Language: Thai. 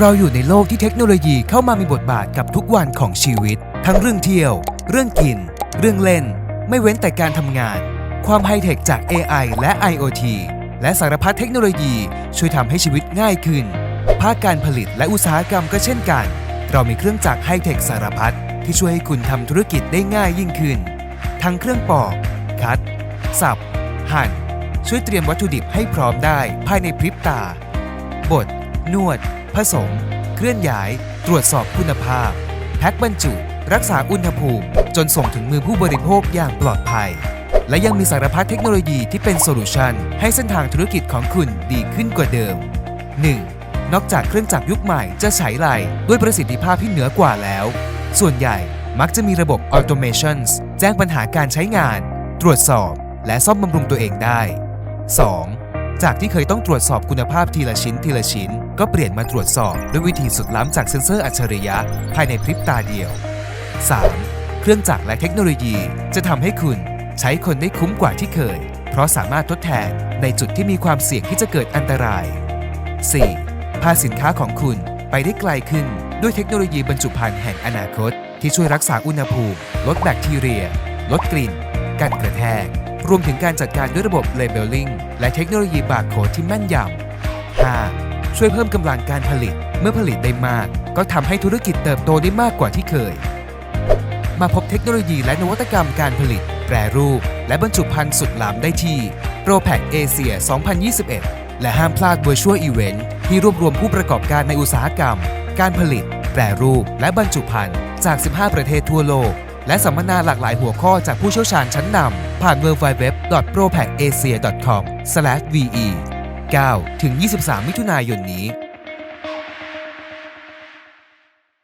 เราอยู่ในโลกที่เทคโนโลยีเข้ามามีบทบาทกับทุกวันของชีวิต ทั้งเรื่องเที่ยว เรื่องกิน เรื่องเล่น ไม่เว้นแต่การทำงาน ความไฮเทคจาก AI และ IoT และสารพัดเทคโนโลยีช่วยทำให้ชีวิตง่ายขึ้น ภาคการผลิตและอุตสาหกรรมก็เช่นกัน เรามีเครื่องจักรไฮเทคสารพัดที่ช่วยให้คุณทำธุรกิจได้ง่ายยิ่งขึ้น ทั้งเครื่องปอก คัด สับ หั่น ช่วยเตรียมวัตถุดิบให้พร้อมได้ภายในพริบตาบด นวด ผสม เคลื่อนย้าย ตรวจสอบคุณภาพ แพ็คบรรจุ รักษาอุณหภูมิ จนส่งถึงมือผู้บริโภคอย่างปลอดภัย และยังมีสารพัดเทคโนโลยีที่เป็นโซลูชันให้เส้นทางธุรกิจของคุณดีขึ้นกว่าเดิม 1. นอกจากเครื่องจักรยุคใหม่จะใช้ไหลด้วยประสิทธิภาพที่เหนือกว่าแล้ว ส่วนใหญ่มักจะมีระบบ automations แจ้งปัญหาการใช้งาน ตรวจสอบ และซ่อมบำรุงตัวเองได้ 2. จากที่เคยต้องตรวจสอบคุณภาพทีละชิ้นทีละชิ้น ก็เปลี่ยนมาตรวจสอบด้วยวิธีสุดล้ำจากเซ็นเซอร์อัจฉริยะ ภายในพริบตาเดียว 3. เครื่องจักรและเทคโนโลยีจะทำให้คุณใช้คนได้คุ้มกว่าที่เคย เพราะสามารถทดแทนในจุดที่มีความเสี่ยงที่จะเกิดอันตราย 4. พาสินค้าของคุณไปได้ไกลขึ้นด้วยเทคโนโลยีบรรจุภัณฑ์แห่งอนาคต ที่ช่วยรักษาอุณหภูมิ ลดแบคทีเรีย ลดกลิ่น กันกระแทก รวมถึงการจัดการด้วยระบบ Labeling และเทคโนโลยีบาร์โค้ดที่แม่นยำ 5. ช่วยเพิ่มกำลังการผลิต เมื่อผลิตได้มาก ก็ทำให้ธุรกิจเติบโตได้มากกว่าที่เคย มาพบเทคโนโลยีและนวัตกรรมการผลิต แปรรูป และบรรจุภัณฑ์สุดล้ำได้ที่ ProPack Asia 2021 และห้ามพลาด Virtual Event ที่รวบรวมผู้ประกอบการในอุตสาหกรรม การผลิต แปรรูป และบรรจุภัณฑ์จาก 15 ประเทศทั่วโลก และสัมมนาหลากหลายหัวข้อจากผู้เชี่ยวชาญชั้นนำผ่าน www.propacasia.com/ve 9ถึง 23 มิถุนายนนี้